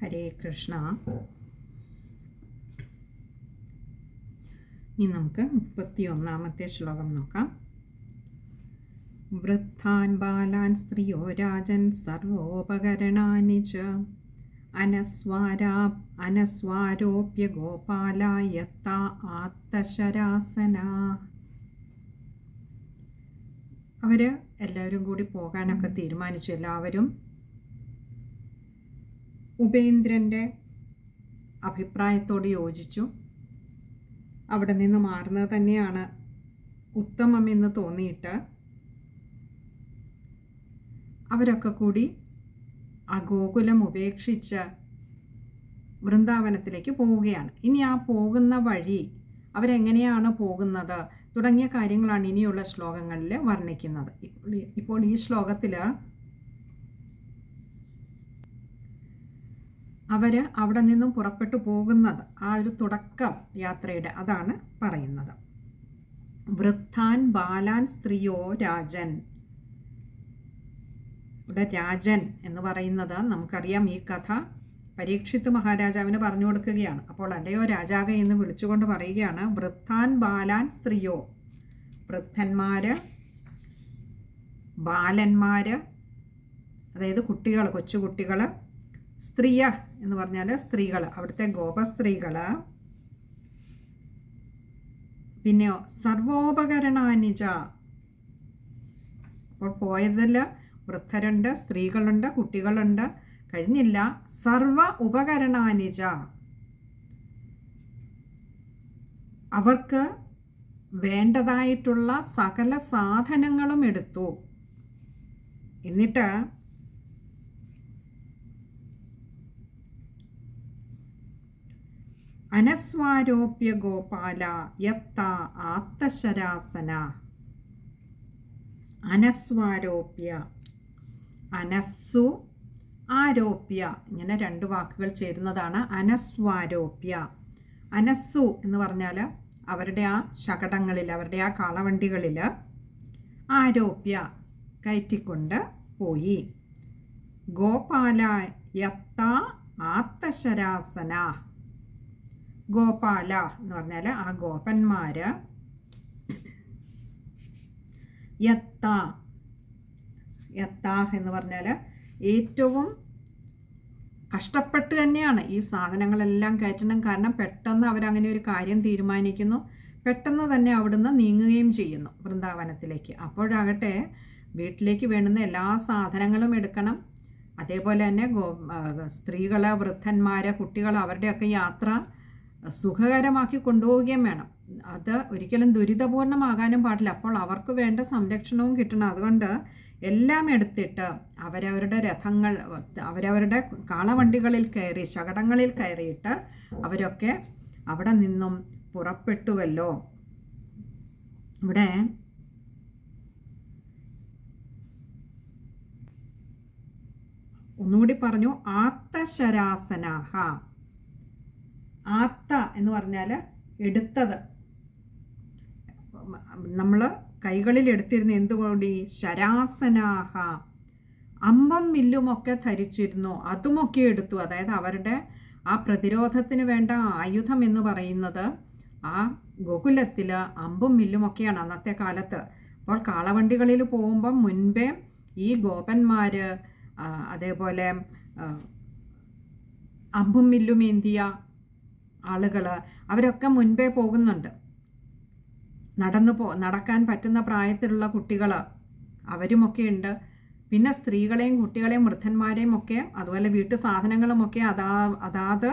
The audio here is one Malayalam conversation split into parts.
ഹരേ കൃഷ്ണ. ഇനി നമുക്ക് മുപ്പത്തി ഒന്നാമത്തെ ശ്ലോകം നോക്കാം. വൃദ്ധാൻ ബാലാൻ സ്ത്രീയോ രാജൻ സർവോപകരണാനി ച. അനസ്വാരാ അനസ്വാരോപ്യ ഗോപാലായത്ത ആത്തശരാസന അവർ എല്ലാവരും കൂടി പോകാനൊക്കെ തീരുമാനിച്ചു എല്ലാവരും. ഉപേന്ദ്രന്റെ അഭിപ്രായത്തോട് യോജിച്ചു. അവിടെ നിന്ന് മാറുന്നത് തന്നെയാണ് ഉത്തമം എന്ന് തോന്നിയിട്ട് അവരൊക്കെ കൂടി ആ ഗോകുലം ഉപേക്ഷിച്ച് വൃന്ദാവനത്തിലേക്ക് പോവുകയാണ്. ഇനി ആ പോകുന്ന വഴി അവരെങ്ങനെയാണ് പോകുന്നത് തുടങ്ങിയ കാര്യങ്ങളാണ് ഇനിയുള്ള ശ്ലോകങ്ങളിൽ വർണിക്കുന്നത്. ഇപ്പോൾ ഈ ശ്ലോകത്തിൽ അവർ അവിടെ നിന്നും പുറപ്പെട്ടു പോകുന്നത് ആ ഒരു തുടക്കം യാത്രയുടെ അതാണ് പറയുന്നത്. വൃദ്ധാൻ ബാലാൻ സ്ത്രീയോ രാജൻ. ഇവിടെ രാജൻ എന്ന് പറയുന്നത് നമുക്കറിയാം ഈ കഥ പരീക്ഷിത് മഹാരാജാവിന് പറഞ്ഞു കൊടുക്കുകയാണ്. അപ്പോൾ അല്ലയോ രാജാവെ എന്ന് വിളിച്ചുകൊണ്ട് പറയുകയാണ് വൃദ്ധാൻ ബാലാൻ സ്ത്രീയോ. വൃദ്ധന്മാര് ബാലന്മാര് അതായത് കുട്ടികൾ കൊച്ചുകുട്ടികൾ സ്ത്രീയ എന്ന് പറഞ്ഞാൽ സ്ത്രീകൾ അവിടുത്തെ ഗോപസ്ത്രീകൾ പിന്നെയോ സർവോപകരണാനിജ. അപ്പോൾ പോയതല്ല വൃദ്ധരുണ്ട് സ്ത്രീകളുണ്ട് കുട്ടികളുണ്ട്. കഴിഞ്ഞില്ല സർവ ഉപകരണാനിജ. അവർക്ക് വേണ്ടതായിട്ടുള്ള സകല സാധനങ്ങളും എടുത്തു. എന്നിട്ട് അനസ്വാരോപ്യ ഗോപാല യത്ത ആത്തശരാസന അനസ്വാരോപ്യ. അനസ്സു ആരോപ്യ. ഇങ്ങനെ രണ്ട് വാക്കുകൾ ചേരുന്നതാണ് അനസ്വാരോപ്യ. അനസ്സു എന്ന് പറഞ്ഞാൽ അവരുടെ ആ ശകടങ്ങളിൽ അവരുടെ ആ കാളവണ്ടികളിൽ ആരോപ്യ കയറ്റിക്കൊണ്ട് പോയി. ഗോപാല യത്ത ആത്തശരാസന ഗോപാല എന്ന് പറഞ്ഞാൽ ആ ഗോപന്മാര് യത്ത യത്താ എന്ന് പറഞ്ഞാൽ ഏറ്റവും കഷ്ടപ്പെട്ട് തന്നെയാണ് ഈ സാധനങ്ങളെല്ലാം കയറ്റണം. കാരണം പെട്ടെന്ന് അവരങ്ങനെ ഒരു കാര്യം തീരുമാനിക്കുന്നു. പെട്ടെന്ന് തന്നെ അവിടുന്ന് നീങ്ങുകയും ചെയ്യുന്നു വൃന്ദാവനത്തിലേക്ക്. അപ്പോഴാകട്ടെ വീട്ടിലേക്ക് വേണ്ടുന്ന എല്ലാ സാധനങ്ങളും എടുക്കണം. അതേപോലെ തന്നെ സ്ത്രീകൾ വൃദ്ധന്മാർ കുട്ടികൾ അവരുടെയൊക്കെ യാത്ര സുഖകരമാക്കി കൊണ്ടുപോവുകയും വേണം. അത് ഒരിക്കലും ദുരിതപൂർണമാകാനും പാടില്ല. അപ്പോൾ അവർക്ക് വേണ്ട സംരക്ഷണവും കിട്ടണം. അതുകൊണ്ട് എല്ലാം എടുത്തിട്ട് അവരവരുടെ രഥങ്ങൾ അവരവരുടെ കാളവണ്ടികളിൽ കയറി ശകടങ്ങളിൽ കയറിയിട്ട് അവരൊക്കെ അവിടെ നിന്നും പുറപ്പെട്ടുവല്ലോ. ഇവിടെ ഒന്നുകൂടി പറഞ്ഞു ആത്തശരാസനാഹ. ആത്ത എന്ന് പറഞ്ഞാൽ എടുത്തത്. നമ്മൾ കൈകളിൽ എടുത്തിരുന്ന എന്തുകൊണ്ട്? ശരാസനാഹ. അമ്പം മില്ലുമൊക്കെ ധരിച്ചിരുന്നു. അതുമൊക്കെ എടുത്തു. അതായത് അവരുടെ ആ പ്രതിരോധത്തിന് വേണ്ട ആയുധം എന്ന് പറയുന്നത് ആ ഗോകുലത്തിൽ അമ്പും മില്ലുമൊക്കെയാണ് അന്നത്തെ കാലത്ത്. അപ്പോൾ കാളവണ്ടികളിൽ പോകുമ്പം മുൻപേ ഈ ഗോപന്മാർ അതേപോലെ അമ്പും മില്ലും ഏന്തിയ? ആളുകൾ അവരൊക്കെ മുൻപേ പോകുന്നുണ്ട്. നടന്നു പോ നടക്കാൻ പറ്റുന്ന പ്രായത്തിലുള്ള കുട്ടികൾ അവരുമൊക്കെ ഉണ്ട്. പിന്നെ സ്ത്രീകളെയും കുട്ടികളെയും വൃദ്ധന്മാരെയും ഒക്കെ അതുപോലെ വീട്ടു സാധനങ്ങളുമൊക്കെ അതാ അതാത്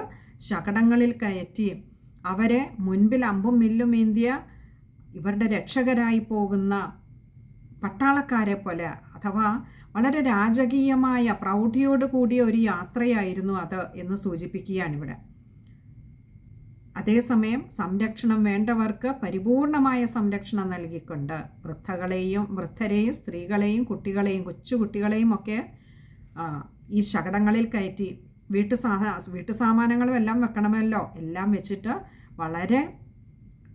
ശകടങ്ങളിൽ കയറ്റി അവരെ മുൻപിൽ അമ്പും മില്ലും ഏന്തിയ ഇവരുടെ രക്ഷകരായി പോകുന്ന പട്ടാളക്കാരെ പോലെ അഥവാ വളരെ രാജകീയമായ പ്രൗഢിയോട് കൂടിയ ഒരു യാത്രയായിരുന്നു അത് എന്ന് സൂചിപ്പിക്കുകയാണ് ഇവിടെ. അതേസമയം സംരക്ഷണം വേണ്ടവർക്ക് പരിപൂർണമായ സംരക്ഷണം നൽകിക്കൊണ്ട് വൃദ്ധകളെയും വൃദ്ധരെയും സ്ത്രീകളെയും കുട്ടികളെയും കൊച്ചുകുട്ടികളെയും ഒക്കെ ഈ ശകടങ്ങളിൽ കയറ്റി വീട്ടു സാധാ വീട്ടു സാമാനങ്ങളും എല്ലാം വെക്കണമല്ലോ. എല്ലാം വെച്ചിട്ട് വളരെ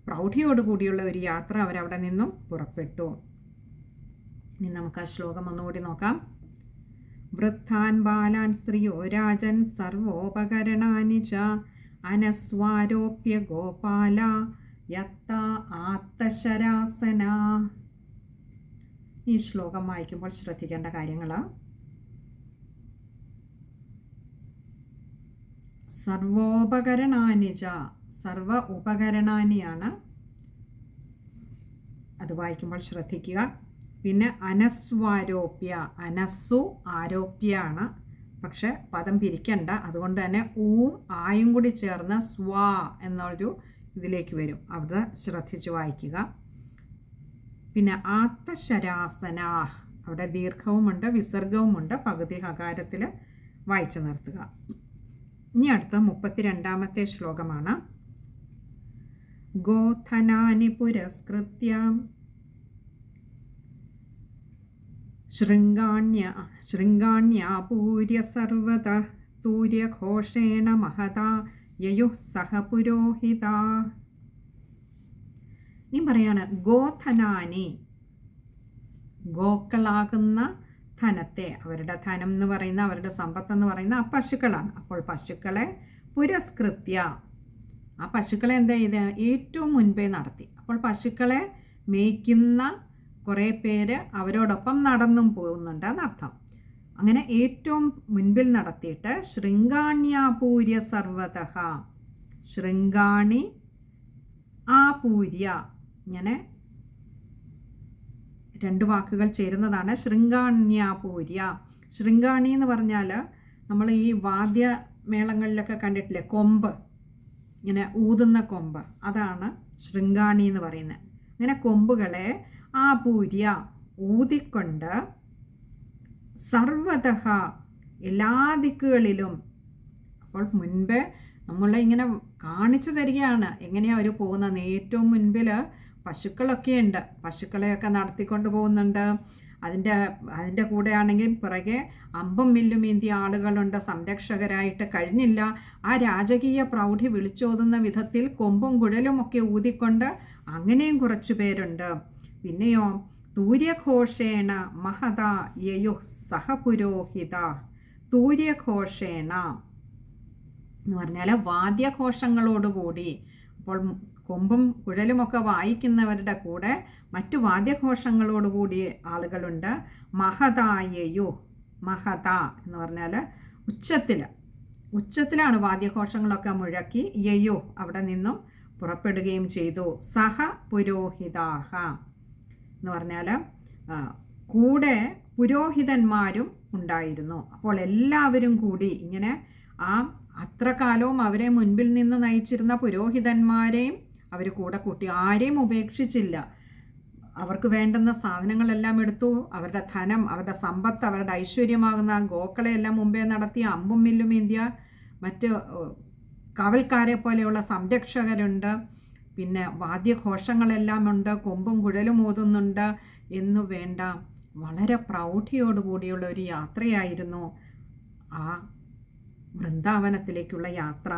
പ്രൗഢിയോടുകൂടിയുള്ള ഒരു യാത്ര അവരവിടെ നിന്നും പുറപ്പെട്ടു. ഇനി നമുക്ക് ആ ശ്ലോകം ഒന്നുകൂടി നോക്കാം. വൃദ്ധാൻ ബാലാൻ സ്ത്രീയോ രാജൻ സർവോപകരണാനി ച അനസ്വാരോപ്യ ഗോപാല യത്ത ആത്തശരാസന ഈ ശ്ലോകം വായിക്കുമ്പോൾ ശ്രദ്ധിക്കേണ്ട കാര്യങ്ങൾ സർവോപകരണാനിജ സർവ ഉപകരണാനിയാണ്. അത് വായിക്കുമ്പോൾ ശ്രദ്ധിക്കുക. പിന്നെ അനസ്വാരോപ്യ അനസ്സു ആരോപ്യാണ്. പക്ഷെ പദം പിരിക്കണ്ട. അതുകൊണ്ട് തന്നെ ഊം ആയും കൂടി ചേർന്ന് സ്വാ എന്നൊരു ഇതിലേക്ക് വരും. അവിടെ ശ്രദ്ധിച്ച് വായിക്കുക. പിന്നെ ആത്തശരാസന. അവിടെ ദീർഘവുമുണ്ട് വിസർഗവുമുണ്ട്. പകുതി ഹകാരത്തിൽ വായിച്ചു നിർത്തുക. ഇനി അടുത്ത മുപ്പത്തിരണ്ടാമത്തെ ശ്ലോകമാണ്. ഗോധനാനി പുരസ്കൃത്യ ശൃംഗാണ്യ ശൃംഗാണ്യാപൂര്യ സർവത തൂര്യഘോഷേണ മഹതാ യയുഃ സഹ പുരോഹിത. ഇനി പറയാണ് ഗോധനാനി ഗോക്കളാകുന്ന ധനത്തെ അവരുടെ ധനം എന്ന് പറയുന്ന അവരുടെ സമ്പത്ത് എന്ന് പറയുന്ന ആ പശുക്കളാണ്. അപ്പോൾ പശുക്കളെ പുരസ്കൃത്യ. ആ പശുക്കളെ എന്താ ചെയ്ത്? ഏറ്റവും മുൻപേ നടത്തി. അപ്പോൾ പശുക്കളെ മേയ്ക്കുന്ന കുറേ പേര് അവരോടൊപ്പം നടന്നും പോകുന്നുണ്ട് എന്നർത്ഥം. അങ്ങനെ ഏറ്റവും മുൻപിൽ നടത്തിയിട്ട് ശൃംഗാണ്യാപൂര്യ സർവത ശൃംഗാണി ആപൂര്യ. ഇങ്ങനെ രണ്ട് വാക്കുകൾ ചേരുന്നതാണ് ശൃംഗാണ്യാപൂര്യ. ശൃംഗാണി എന്ന് പറഞ്ഞാൽ നമ്മൾ ഈ വാദ്യമേളങ്ങളിലൊക്കെ കണ്ടിട്ടില്ലേ? കൊമ്പ്. ഇങ്ങനെ ഊതുന്ന കൊമ്പ്. അതാണ് ശൃംഗാണി എന്ന് പറയുന്നത്. ഇങ്ങനെ കൊമ്പുകളെ ആപൂര്യ ഊതിക്കൊണ്ട് സർവത എല്ലാ ദിക്കുകളിലും അപ്പോൾ മുൻപ് നമ്മൾ ഇങ്ങനെ കാണിച്ചു തരികയാണ്. എങ്ങനെയാണ് അവർ പോകുന്നത്? ഏറ്റവും മുൻപിൽ പശുക്കളൊക്കെ ഉണ്ട്. പശുക്കളെയൊക്കെ നടത്തിക്കൊണ്ട് പോകുന്നുണ്ട്. അതിന്റെ അതിന്റെ കൂടെ ആണെങ്കിൽ പിറകെ അമ്പും മില്ലും ഏന്തിയ ആളുകളുണ്ട്. സംരക്ഷകരായിട്ട് കഴിഞ്ഞില്ല. ആ രാജകീയ പ്രൗഢി വിളിച്ചോതുന്ന വിധത്തിൽ കൊമ്പും കുഴലും ഒക്കെ ഊതിക്കൊണ്ട് അങ്ങനെയും കുറച്ചു പേരുണ്ട്. പിന്നെയോ തൂര്യഘോഷേണ മഹത യയു സഹപുരോഹിത തൂര്യഘോഷേണ എന്ന് പറഞ്ഞാൽ വാദ്യഘോഷങ്ങളോടുകൂടി. അപ്പോൾ കൊമ്പും കുഴലുമൊക്കെ വായിക്കുന്നവരുടെ കൂടെ മറ്റു വാദ്യഘോഷങ്ങളോടുകൂടി ആളുകളുണ്ട്. മഹതായയു മഹത എന്ന് പറഞ്ഞാൽ ഉച്ചത്തിൽ ഉച്ചത്തിലാണ് വാദ്യഘോഷങ്ങളൊക്കെ മുഴക്കി യയോ അവിടെ നിന്നും പുറപ്പെടുകയും ചെയ്തു. സഹ പുരോഹിതാഹ. എന്ന് പറഞ്ഞാൽ കൂടെ പുരോഹിതന്മാരും ഉണ്ടായിരുന്നു. അപ്പോൾ എല്ലാവരും കൂടി ഇങ്ങനെ ആ അത്ര കാലവും അവരെ മുൻപിൽ നിന്ന് നയിച്ചിരുന്ന പുരോഹിതന്മാരെയും അവർ കൂടെ കൂട്ടി. ആരെയും ഉപേക്ഷിച്ചില്ല. അവർക്ക് വേണ്ടുന്ന സാധനങ്ങളെല്ലാം എടുത്തു. അവരുടെ ധനം അവരുടെ സമ്പത്ത് അവരുടെ ഐശ്വര്യമാകുന്ന ഗോക്കളെയെല്ലാം മുമ്പേ നടത്തി. അമ്പും മില്ലും ഇന്ത്യ. മറ്റ് കാവൽക്കാരെ പോലെയുള്ള സംരക്ഷകരുണ്ട്. പിന്നെ വാദ്യഘോഷങ്ങളെല്ലാം ഉണ്ട് കൊമ്പും കുഴലും ഓതുന്നുണ്ട് എന്നു വേണ്ട. വളരെ പ്രൗഢിയോടുകൂടിയുള്ള ഒരു യാത്രയായിരുന്നു ആ വൃന്ദാവനത്തിലേക്കുള്ള യാത്ര.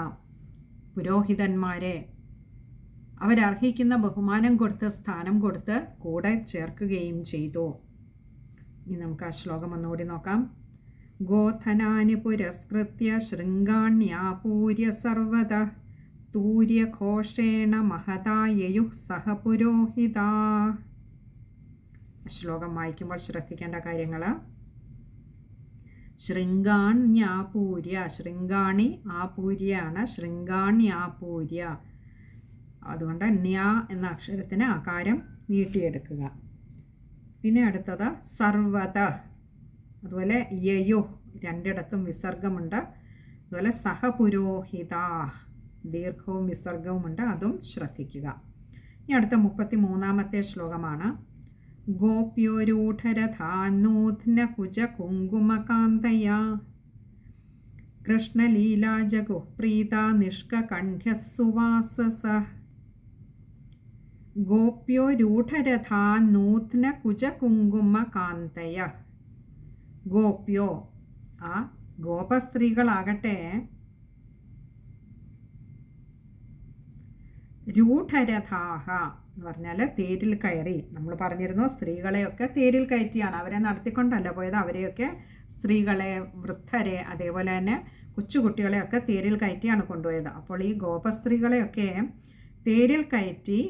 പുരോഹിതന്മാരെ അവരർഹിക്കുന്ന ബഹുമാനം കൊടുത്ത് സ്ഥാനം കൊടുത്ത് കൂടെ ചേർക്കുകയും ചെയ്തു. ഇനി നമുക്ക് ആ ശ്ലോകം ഒന്നുകൂടി നോക്കാം. ഗോധനാനി പുരസ്കൃത്യ ശൃംഗാണ്യാപൂര്യ സർവത തൂര്യഘോഷേണ മഹതായയു സഹപുരോഹിത ശ്ലോകം വായിക്കുമ്പോൾ ശ്രദ്ധിക്കേണ്ട കാര്യങ്ങൾ ശൃംഗാണ്യാപൂര്യ ശൃംഗാണി ആപൂര്യാണ് ശൃംഗാണ്യാപൂര്യ. അതുകൊണ്ട് ന്യാ എന്ന അക്ഷരത്തിന് ആകാരം നീട്ടിയെടുക്കുക. പിന്നെ അടുത്തത് സർവത. അതുപോലെ യയു. രണ്ടിടത്തും വിസർഗമുണ്ട്. അതുപോലെ സഹപുരോഹിതാ ദീർഘവും വിസർഗവുമുണ്ട്. അതും ശ്രദ്ധിക്കുക. ഇനി അടുത്ത മുപ്പത്തി മൂന്നാമത്തെ ശ്ലോകമാണ്. കുജ കുങ്കുമകാന്തയ കൃഷ്ണലീലാജഗുപ്രീത നിഷ്കണ്ഠ്യസുവാസസ ഗോപ്യോ രൂഢരഥാ നൂത്ന കുജകുങ്കുമകാന്തയ ഗോപ്യോ ആ ഗോപസ്ത്രീകളാകട്ടെ രൂഢരഥാഹ എന്ന് പറഞ്ഞാൽ തേരിൽ കയറി. നമ്മൾ പറഞ്ഞിരുന്നു സ്ത്രീകളെയൊക്കെ തേരിൽ കയറ്റിയാണ്. അവരെ നടത്തിക്കൊണ്ടല്ല പോയത്. അവരെയൊക്കെ സ്ത്രീകളെ വൃദ്ധരെ അതേപോലെ തന്നെ കൊച്ചുകുട്ടികളെയൊക്കെ തേരിൽ കയറ്റിയാണ് കൊണ്ടുപോയത്. അപ്പോൾ ഈ ഗോപസ്ത്രീകളെയൊക്കെ തേരിൽ കയറ്റി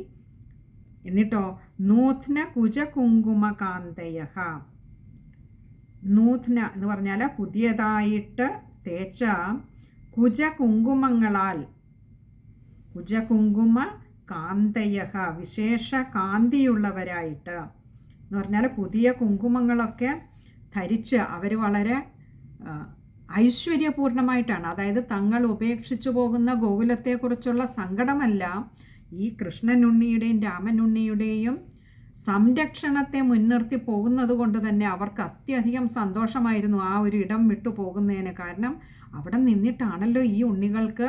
എന്നിട്ടോ നൂത്ന കുജ കുങ്കുമ കാന്തയ നൂത്ന എന്ന് പറഞ്ഞാൽ പുതിയതായിട്ട് തേച്ച കുജ കുങ്കുമങ്ങളാൽ കുജ കുങ്കുമ കാന്തയ വിശേഷ കാന്തിയുള്ളവരായിട്ട് എന്ന് പറഞ്ഞാൽ പുതിയ കുങ്കുമങ്ങളൊക്കെ ധരിച്ച് അവർ വളരെ ഐശ്വര്യപൂർണമായിട്ടാണ്. അതായത് തങ്ങൾ ഉപേക്ഷിച്ചു പോകുന്ന ഗോകുലത്തെക്കുറിച്ചുള്ള സങ്കടമല്ല ഈ കൃഷ്ണനുണ്ണിയുടെയും രാമനുണ്ണിയുടെയും സംരക്ഷണത്തെ മുൻനിർത്തി പോകുന്നത് കൊണ്ട് തന്നെ അവർക്ക് അത്യധികം സന്തോഷമായിരുന്നു ആ ഒരു ഇടം വിട്ടു പോകുന്നതിന് കാരണം അവിടെ നിന്നിട്ടാണല്ലോ ഈ ഉണ്ണികൾക്ക്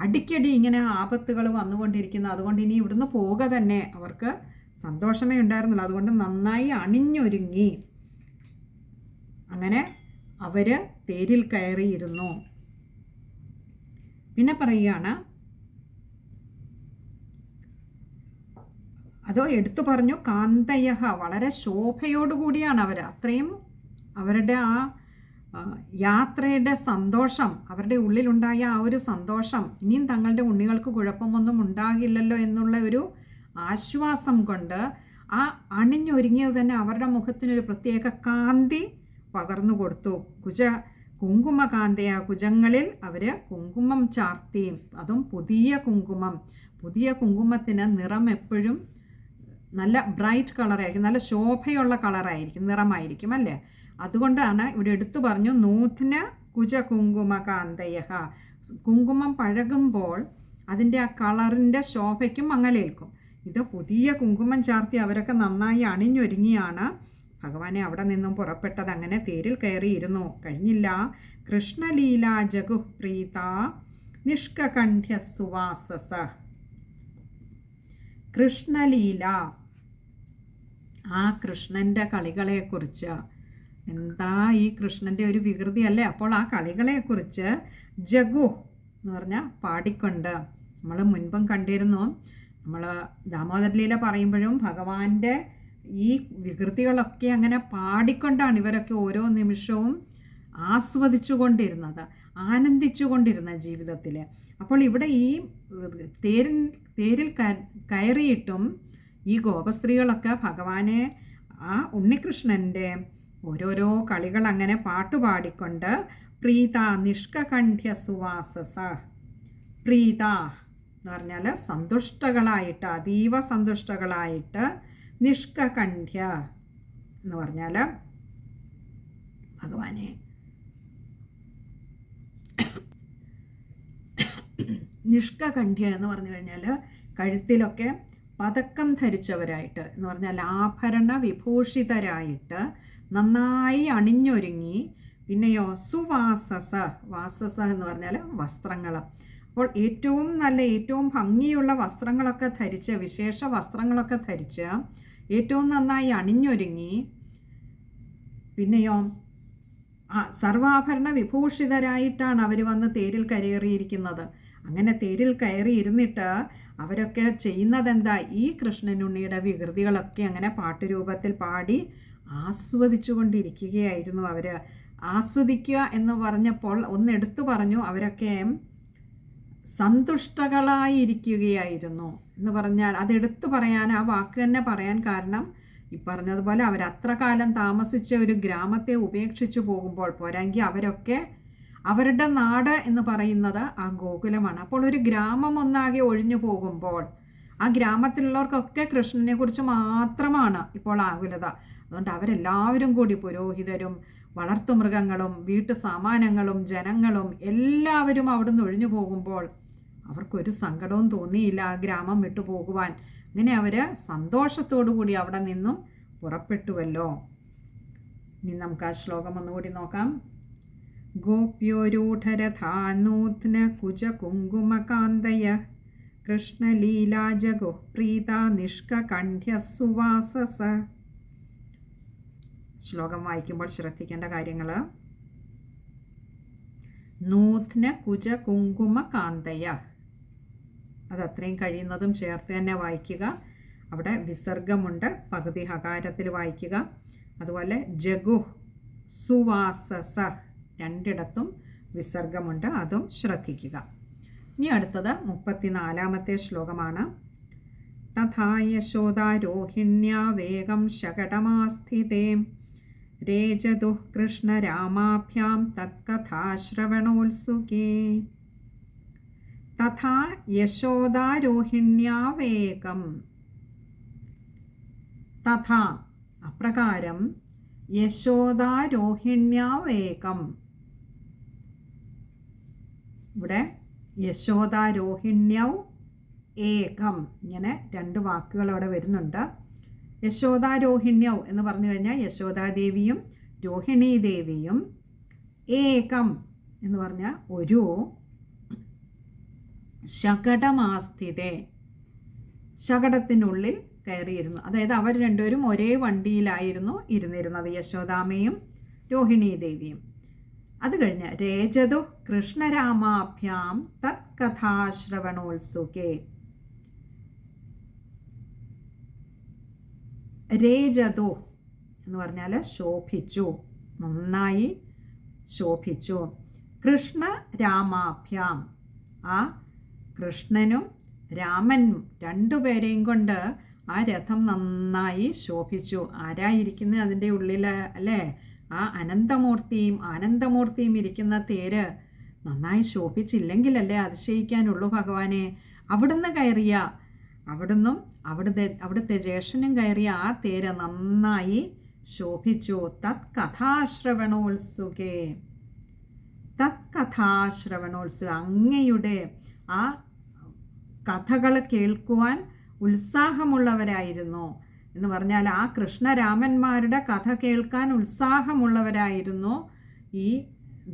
അടിക്കടി ഇങ്ങനെ ആപത്തുകൾ വന്നുകൊണ്ടിരിക്കുന്നു. അതുകൊണ്ട് ഇനി ഇവിടുന്ന് പോവുക തന്നെ. അവർക്ക് സന്തോഷമേ ഉണ്ടായിരുന്നുള്ളൂ. അതുകൊണ്ട് നന്നായി അണിഞ്ഞൊരുങ്ങി. അങ്ങനെ അവർ തേരിൽ കയറിയിരുന്നു. പിന്നെ പറയുകയാണ് അതോ എടുത്തു പറഞ്ഞു കാന്തയഹ. വളരെ ശോഭയോടുകൂടിയാണ് അവർ അത്രയും അവരുടെ ആ ആ, യാത്രയുടെ സന്തോഷം അവരുടെ ഉള്ളിലുണ്ടായ ആ ഒരു സന്തോഷം ഇനിയും തങ്ങളുടെ ഉണ്ണികൾക്ക് കുഴപ്പമൊന്നും ഉണ്ടാകില്ലല്ലോ എന്നുള്ള ഒരു ആശ്വാസം കൊണ്ട് ആ അണിഞ്ഞൊരുങ്ങിയത് തന്നെ അവരുടെ മുഖത്തിനൊരു പ്രത്യേക കാന്തി പകർന്നു കൊടുത്തു. കുജ കുങ്കുമകാന്തയ കുജങ്ങളിൽ അവർ കുങ്കുമം ചാർത്തി. അതും പുതിയ കുങ്കുമം. പുതിയ കുങ്കുമത്തിന് നിറം എപ്പോഴും നല്ല ബ്രൈറ്റ് കളറായിരിക്കും നല്ല ശോഭയുള്ള കളറായിരിക്കും നിറമായിരിക്കും അല്ലേ? അതുകൊണ്ടാണ് ഇവിടെ എടുത്തു പറഞ്ഞു നൂത്ന കുജ കുങ്കുമ കാന്തയ കുങ്കുമം പഴകുമ്പോൾ അതിന്റെ ആ കളറിന്റെ ശോഭയ്ക്കും മങ്ങലേൽക്കും ഇത് പുതിയ കുങ്കുമം ചാർത്തി അവരൊക്കെ നന്നായി അണിഞ്ഞൊരുങ്ങിയാണ്. ഭഗവാനെ അവിടെ നിന്നും പുറപ്പെട്ടത് അങ്ങനെ തേരിൽ കയറിയിരുന്നു. കഴിഞ്ഞില്ല. കൃഷ്ണലീല ജഗുപ്രീത നിഷ്കണ്ഠ്യ സുവാസസ. കൃഷ്ണലീല. ആ കൃഷ്ണന്റെ കളികളെക്കുറിച്ച് എന്താ ഈ കൃഷ്ണന്റെ ഒരു വികൃതി അല്ലേ? അപ്പോൾ ആ കളികളെക്കുറിച്ച് ജഗു എന്ന് പറഞ്ഞാൽ പാടിക്കൊണ്ട് നമ്മൾ മുൻപും കണ്ടിരുന്നു. നമ്മൾ ദാമോദരലീല പറയുമ്പോഴും ഭഗവാന്റെ ഈ വികൃതികളൊക്കെ അങ്ങനെ പാടിക്കൊണ്ടാണ് ഇവരൊക്കെ ഓരോ നിമിഷവും ആസ്വദിച്ചു കൊണ്ടിരുന്നത് ആനന്ദിച്ചു കൊണ്ടിരുന്ന ജീവിതത്തിൽ അപ്പോൾ ഇവിടെ ഈ തേരിൻ തേരിൽ കയറിയിട്ടും ഈ ഗോപസ്ത്രീകളൊക്കെ ഭഗവാനെ ആ ഉണ്ണികൃഷ്ണന്റെ ഓരോരോ കളികൾ അങ്ങനെ പാട്ടുപാടിക്കൊണ്ട് പ്രീത നിഷ്കണ്ഠ്യ സുവാസസ പ്രീത എന്ന് പറഞ്ഞാൽ സന്തുഷ്ടകളായിട്ട് അതീവ സന്തുഷ്ടകളായിട്ട് നിഷ്കണ്ഠ്യ എന്ന് പറഞ്ഞാൽ ഭഗവാനെ. നിഷ്കണ്ഠ്യ എന്ന് പറഞ്ഞു കഴിഞ്ഞാൽ കഴുത്തിലൊക്കെ പതക്കം ധരിച്ചവരായിട്ട് എന്ന് പറഞ്ഞാൽ ആഭരണ വിഭൂഷിതരായിട്ട് നന്നായി അണിഞ്ഞൊരുങ്ങി പിന്നെയോ സുവാസസ വാസസ എന്ന് പറഞ്ഞാൽ വസ്ത്രങ്ങൾ. അപ്പോൾ ഏറ്റവും നല്ല ഏറ്റവും ഭംഗിയുള്ള വസ്ത്രങ്ങളൊക്കെ ധരിച്ച് വിശേഷ വസ്ത്രങ്ങളൊക്കെ ധരിച്ച് ഏറ്റവും നന്നായി അണിഞ്ഞൊരുങ്ങി പിന്നെയോ ആ സർവാഭരണ വിഭൂഷിതരായിട്ടാണ് അവർ വന്ന് തേരിൽ കയറിയിരിക്കുന്നത്. അങ്ങനെ തേരിൽ കയറി ഇരുന്നിട്ട് അവരൊക്കെ ചെയ്യുന്നതെന്താ? ഈ കൃഷ്ണനുണ്ണിയുടെ വികൃതികളൊക്കെ അങ്ങനെ പാട്ടുരൂപത്തിൽ പാടി ആസ്വദിച്ചു കൊണ്ടിരിക്കുകയായിരുന്നു അവർ ആസ്വദിക്കുക എന്ന് പറഞ്ഞപ്പോൾ ഒന്നെടുത്തു പറഞ്ഞു അവരൊക്കെ സന്തുഷ്ടകളായിരിക്കുകയായിരുന്നു എന്ന് പറഞ്ഞാൽ അതെടുത്തു പറയാൻ ആ വാക്ക് തന്നെ പറയാൻ കാരണം ഈ പറഞ്ഞതുപോലെ അവർ അത്ര കാലം താമസിച്ച ഒരു ഗ്രാമത്തെ ഉപേക്ഷിച്ചു പോകുമ്പോൾ പോരാങ്കിൽ അവരൊക്കെ അവരുടെ നാട് എന്ന് പറയുന്നത് ആ ഗോകുലമാണ്. അപ്പോൾ ഒരു ഗ്രാമം ഒന്നാകെ ഒഴിഞ്ഞു പോകുമ്പോൾ ആ ഗ്രാമത്തിലുള്ളവർക്കൊക്കെ കൃഷ്ണനെ കുറിച്ച് മാത്രമാണ് ഇപ്പോൾ ആകുലത. അതുകൊണ്ട് അവരെല്ലാവരും കൂടി പുരോഹിതരും വളർത്തുമൃഗങ്ങളും വീട്ടു സാമാനങ്ങളും ജനങ്ങളും എല്ലാവരും അവിടുന്ന് ഒഴിഞ്ഞു പോകുമ്പോൾ അവർക്കൊരു സങ്കടവും തോന്നിയില്ല ആ ഗ്രാമം വിട്ടു പോകുവാൻ. അങ്ങനെ അവർ സന്തോഷത്തോടു കൂടി അവിടെ നിന്നും പുറപ്പെട്ടുവല്ലോ. ഇനി നമുക്ക് ആ ശ്ലോകം ഒന്നുകൂടി നോക്കാം. ഗോപ്യോരൂഢരഥാനൂത്ന കുജ കുങ്കുമകാന്തയ കൃഷ്ണലീലാജഗോ പ്രീത നിഷ്കണ്ഠ്യ സുവാസസ ശ്ലോകം വായിക്കുമ്പോൾ ശ്രദ്ധിക്കേണ്ട കാര്യങ്ങൾ നൂത്ന കുജ കുങ്കുമ കാന്തയ അത് അത്രയും കഴിയുന്നതും ചേർത്ത് തന്നെ വായിക്കുക. അവിടെ വിസർഗമുണ്ട്. പകുതി ഹകാരത്തിൽ വായിക്കുക. അതുപോലെ ജഗുഹ് സുവാസസ. രണ്ടിടത്തും വിസർഗമുണ്ട്. അതും ശ്രദ്ധിക്കുക. ഇനി അടുത്തത് മുപ്പത്തിനാലാമത്തെ ശ്ലോകമാണ്. തഥാ യശോദാരോഹിണ്യാ വേഗം ശകടമാസ്ഥിതേ. രേജതുഃ കൃഷ്ണരാമാഭ്യാം തത്കഥാശ്രവണോത്സുകേ തഥാ യശോദാരോഹിണ്യാ വേഗം. തഥാ അപ്രകാരം യശോദാരോഹിണ്യാ വേഗം. ഇവിടെ യശോദാരോഹിണ്യൗ ഏകം. ഇങ്ങനെ രണ്ട് വാക്കുകൾ അവിടെ വരുന്നുണ്ട്. യശോദാരോഹിണ്യൗ എന്ന് പറഞ്ഞു കഴിഞ്ഞാൽ യശോദാദേവിയും രോഹിണി ദേവിയും ഏകം എന്ന് പറഞ്ഞാൽ ഒരു. ശകടമാസ്ഥിതേ. ശകടത്തിനുള്ളിൽ കയറിയിരുന്നു. അതായത് അവർ രണ്ടുപേരും ഒരേ വണ്ടിയിലായിരുന്നു ഇരുന്നിരുന്നത്. യശോദാമയും രോഹിണി ദേവിയും അത് കഴിഞ്ഞ് രേജതു കൃഷ്ണരാമാഭ്യാം തത് കഥാശ്രവണോത്സുകെ. രേജതു എന്ന് പറഞ്ഞാൽ ശോഭിച്ചു നന്നായി ശോഭിച്ചു. കൃഷ്ണ രാമാഭ്യാം ആ കൃഷ്ണനും രാമനും രണ്ടുപേരെയും കൊണ്ട് ആ രഥം നന്നായി ശോഭിച്ചു. ആരായിരിക്കുന്നത് അതിന്റെ ഉള്ളിൽ അല്ലേ? ആ അനന്തമൂർത്തിയും ആനന്ദമൂർത്തിയും ഇരിക്കുന്ന തേര് നന്നായി ശോഭിച്ചില്ലെങ്കിലല്ലേ അതിശയിക്കാനുള്ളൂ ഭഗവാനെ. അവിടുന്ന് കയറിയ അവിടുന്നും അവിടുത്തെ അവിടുത്തെ ജ്യേഷ്ഠനും കയറിയ ആ തേര് നന്നായി ശോഭിച്ചു. തത് കഥാശ്രവണോത്സുകേ തത് കഥാശ്രവണോത്സുക അങ്ങയുടെ ആ കഥകൾ കേൾക്കുവാൻ ഉത്സാഹമുള്ളവരായിരുന്നു. എന്ന് പറഞ്ഞാൽ ആ കൃഷ്ണരാമന്മാരുടെ കഥ കേൾക്കാൻ ഉത്സാഹമുള്ളവരായിരുന്നു ഈ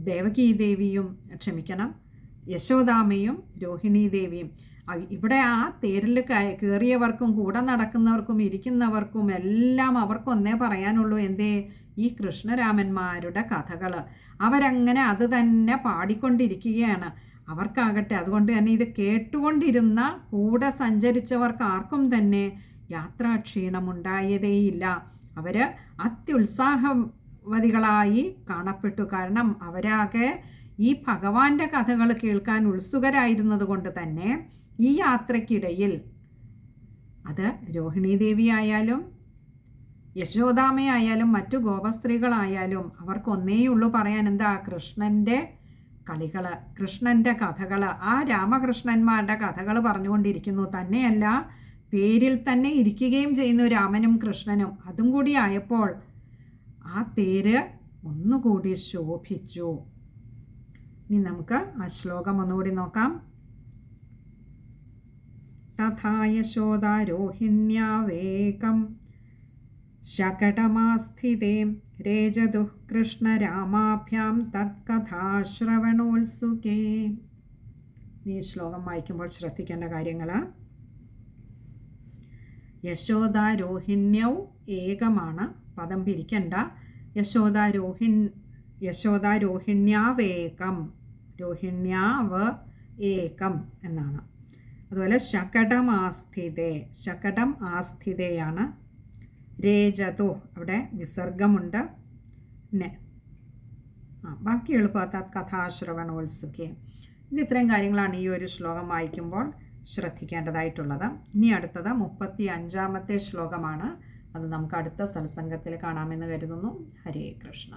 ദേവകീ ദേവിയും ക്ഷമിക്കണം യശോദാമയും രോഹിണി ദേവിയും ഇവിടെ ആ തേരിൽ കയറിയവർക്കും കൂടെ നടക്കുന്നവർക്കും ഇരിക്കുന്നവർക്കും എല്ലാം അവർക്കൊന്നേ പറയാനുള്ളൂ എന്തേ? ഈ കൃഷ്ണരാമന്മാരുടെ കഥകൾ അവരങ്ങനെ അത് തന്നെ പാടിക്കൊണ്ടിരിക്കുകയാണ്. അവർക്കാകട്ടെ അതുകൊണ്ട് തന്നെ ഇത് കേട്ടുകൊണ്ടിരുന്ന കൂടെ സഞ്ചരിച്ചവർക്ക് ആർക്കും തന്നെ യാത്രാക്ഷീണമുണ്ടായതേയില്ല. അവർ അത്യുത്സാഹവതികളായി കാണപ്പെട്ടു. കാരണം അവരാകെ ഈ ഭഗവാന്റെ കഥകൾ കേൾക്കാൻ ഉത്സുകരായിരുന്നത് കൊണ്ട് തന്നെ ഈ യാത്രയ്ക്കിടയിൽ അത് രോഹിണി ദേവിയായാലും യശോദാമയായാലും മറ്റു ഗോപസ്ത്രീകളായാലും അവർക്കൊന്നേയുള്ളൂ പറയാൻ എന്താ കൃഷ്ണന്റെ കളികൾ കൃഷ്ണന്റെ കഥകൾ ആ രാമകൃഷ്ണന്മാരുടെ കഥകൾ പറഞ്ഞുകൊണ്ടിരിക്കുന്നു. തന്നെയല്ല തേരിൽ തന്നെ ഇരിക്കുകയും ചെയ്യുന്നു രാമനും കൃഷ്ണനും. അതും കൂടി ആയപ്പോൾ ആ തേര് ഒന്നുകൂടി ശോഭിച്ചു. ഇനി നമുക്ക് ആ ശ്ലോകം ഒന്നുകൂടി നോക്കാം. തഥായശോദാരോഹിണ്യാവേകം ശകടമാസ്ഥിതേ രേജതുഃ കൃഷ്ണരാമാഭ്യാം തത്കഥാശ്രവണോത്സുകേ. ഈ ശ്ലോകം വായിക്കുമ്പോൾ ശ്രദ്ധിക്കേണ്ട കാര്യങ്ങൾ യശോദാരോഹിണ്യൗ ഏകമാണ് പദം പിരിക്കണ്ട. യശോദാരോഹിൺ യശോദാരോഹിണ്യാവേകം. രോഹിണ്യാവ് ഏകം എന്നാണ്. അതുപോലെ ശകടം ആസ്ഥിതേ ശകടം ആസ്ഥിതയാണ് രേജതു അവിടെ വിസർഗമുണ്ട്. ബാക്കി എളുപ്പത്ത കഥാശ്രവണോത്സുഖ്യം ഇത് ഇത്രയും കാര്യങ്ങളാണ് ഈ ഒരു ശ്ലോകം വായിക്കുമ്പോൾ ശ്രദ്ധിക്കേണ്ടതായിട്ടുള്ളത്. ഇനി അടുത്തത് മുപ്പത്തി അഞ്ചാമത്തെ ശ്ലോകമാണ്. അത് നമുക്ക് അടുത്ത സത്സംഗത്തിൽ കാണാമെന്ന് കരുതുന്നു. ഹരേ കൃഷ്ണ.